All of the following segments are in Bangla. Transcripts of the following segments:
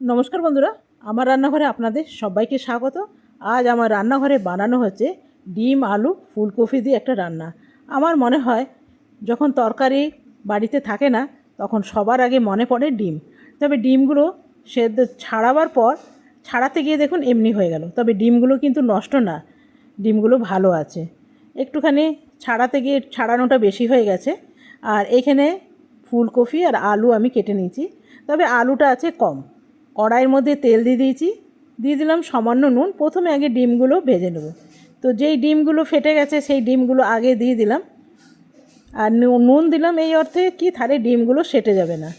নমস্কার বন্ধুরা, আমার রান্নাঘরে আপনাদের সবাইকে স্বাগত। আজ আমার রান্নাঘরে বানানো হচ্ছে ডিম, আলু, ফুলকপি দিয়ে একটা রান্না। আমার মনে হয়, যখন তরকারি বাড়িতে থাকে না, তখন সবার আগে মনে পড়ে ডিম। তবে ডিমগুলো সেদ্ধ ছাড়াবার পর, ছাড়াতে গিয়ে দেখুন এমনি হয়ে গেল। তবে ডিমগুলো কিন্তু নষ্ট না, ডিমগুলো ভালো আছে। একটুখানি ছাড়াতে গিয়ে ছাড়ানোটা বেশি হয়ে গেছে। আর এখানে ফুলকপি আর আলু আমি কেটে নিয়েছি। তবে আলুটা আছে কম। কড়াইয়ের মধ্যে তেল দিয়ে দিয়েছি। দিয়ে দিলাম সামান্য নুন। প্রথমে আগে ডিমগুলো ভেজে নেব। তো যেই ডিমগুলো ফেটে গেছে, সেই ডিমগুলো আগে দিয়ে দিলাম। আর নুন দিলাম এই অর্থে কি তাহলে ডিমগুলো সেটে যাবে না।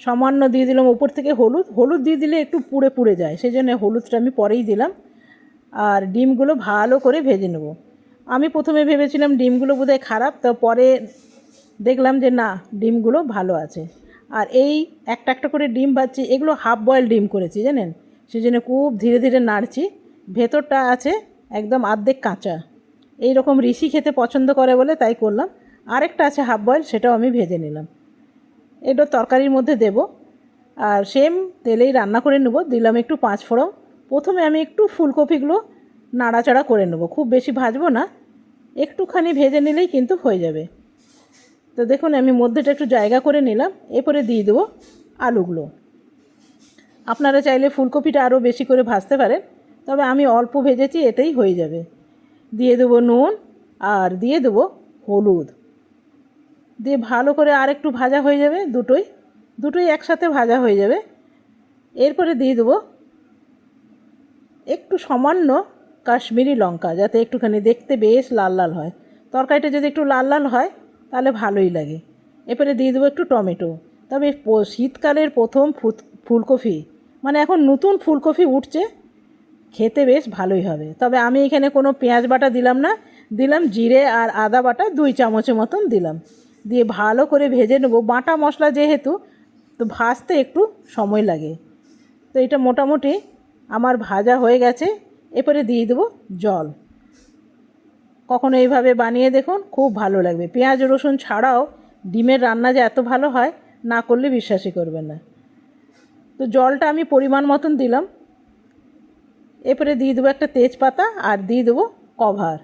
সামান্য দিয়ে দিলাম উপর থেকে হলুদ। হলুদ দিয়ে দিলে একটু পুড়ে পুড়ে যায় সেই জন্য হলুদটা আমি পরেই দিলাম। আর ডিমগুলো ভালো করে ভেজে নেব। আমি প্রথমে ভেবেছিলাম ডিমগুলো বোধহয় খারাপ, তো পরে দেখলাম যে না, ডিমগুলো ভালো আছে। আর এই একটা একটা করে ডিম ভাজছি, এগুলো হাফ বয়েল ডিম করেছি, জানেন? সেই জন্য খুব ধীরে ধীরে নাড়ছি। ভেতরটা আছে একদম আর্ধেক কাঁচা। এই রকম ঋষি খেতে পছন্দ করে বলে তাই করলাম। আরেকটা আছে হাফ বয়েল সেটাও আমি ভেজে নিলাম। এটা তরকারির মধ্যে দেব। আর সেম তেলেই রান্না করে নেব। দিলাম একটু পাঁচ ফোড়ন। প্রথমে আমি একটু ফুলকপিগুলো নাড়াচাড়া করে নেব। খুব বেশি ভাজবো না। একটুখানি ভেজে নিলেই কিন্তু হয়ে যাবে। তো দেখুন, আমি মধ্যেটা একটু জায়গা করে নিলাম, এরপরে দিয়ে দেবো আলুগুলো। আপনারা চাইলে ফুলকপিটা আরও বেশি করে ভাজতে পারেন, তবে আমি অল্প ভেজেছি এটাই হয়ে যাবে। দিয়ে দেবো নুন আর দিয়ে দেবো হলুদ। দিয়ে ভালো করে আর একটু ভাজা হয়ে যাবে দুটোই দুটোই একসাথে ভাজা হয়ে যাবে। এরপরে দিয়ে দেবো একটু সামান্য কাশ্মীরি লঙ্কা, যাতে একটুখানি দেখতে বেশ লাল লাল হয়। তরকারিটা যদি একটু লাল লাল হয় তাহলে ভালোই লাগে। এরপরে দিয়ে দেবো একটু টমেটো। তবে শীতকালের প্রথম ফুলকপি মানে এখন নতুন ফুলকপি উঠছে, খেতে বেশ ভালোই হবে। তবে আমি এখানে কোনো পেঁয়াজ বাটা দিলাম না, দিলাম জিরে আর আদা বাটা দুই চামচের মতন দিলাম। দিয়ে ভালো করে ভেজে নেব। বাটা মশলা যেহেতু, তো ভাজতে একটু সময় লাগে। তো এটা মোটামুটি আমার ভাজা হয়ে গেছে। এরপরে দিয়ে দেবো জল। কখনো এইভাবে বানিয়ে দেখুন, খুব ভালো লাগবে। পেঁয়াজ, রসুন ছাড়াও ডিমের রান্না যে এত ভালো হয়, না করলে বিশ্বাসই করবেন না। তো জলটা আমি পরিমাণ মতন দিলাম। এরপরে দিয়ে দেবো একটা তেজপাতা আর দিয়ে দেবো কভার।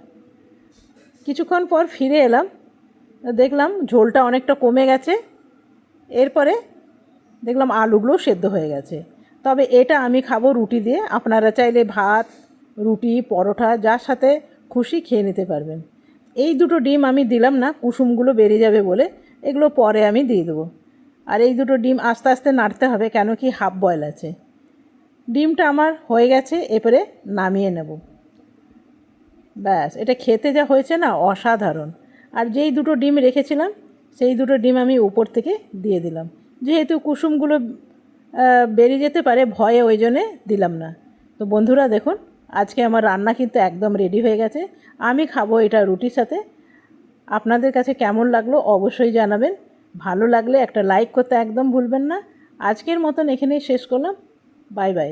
কিছুক্ষণ পর ফিরে এলাম। দেখলাম ঝোলটা অনেকটা কমে গেছে। এরপরে দেখলাম আলুগুলো সেদ্ধ হয়ে গেছে। তবে এটা আমি খাব রুটি দিয়ে। আপনারা চাইলে ভাত, রুটি, পরোটা, যার সাথে খুশি খেয়ে নিতে পারবেন। এই দুটো ডিম আমি দিলাম না, কুসুমগুলো বেরিয়ে যাবে বলে। এগুলো পরে আমি দিয়ে দেবো। আর এই দুটো ডিম আস্তে আস্তে নাড়তে হবে কেন কি হাফ বয়েল আছে। ডিমটা আমার হয়ে গেছে, এরপরে নামিয়ে নেব। ব্যাস, এটা খেতে যা হয়েছে না অসাধারণ। আর যেই দুটো ডিম রেখেছিলাম, সেই দুটো ডিম আমি উপর থেকে দিয়ে দিলাম। যেহেতু কুসুমগুলো বেরিয়ে যেতে পারে, ভয়ে ওই জন্যে দিলাম না। তো বন্ধুরা দেখুন আজকে আমার রান্না কিন্তু একদম রেডি হয়ে গেছে। আমি খাব এটা রুটির সাথে। আপনাদের কাছে কেমন লাগল অবশ্যই জানাবেন। ভালো লাগলে একটা লাইক করতে একদম ভুলবেন না। আজকের মতন এখানেই শেষ করলাম। Bye bye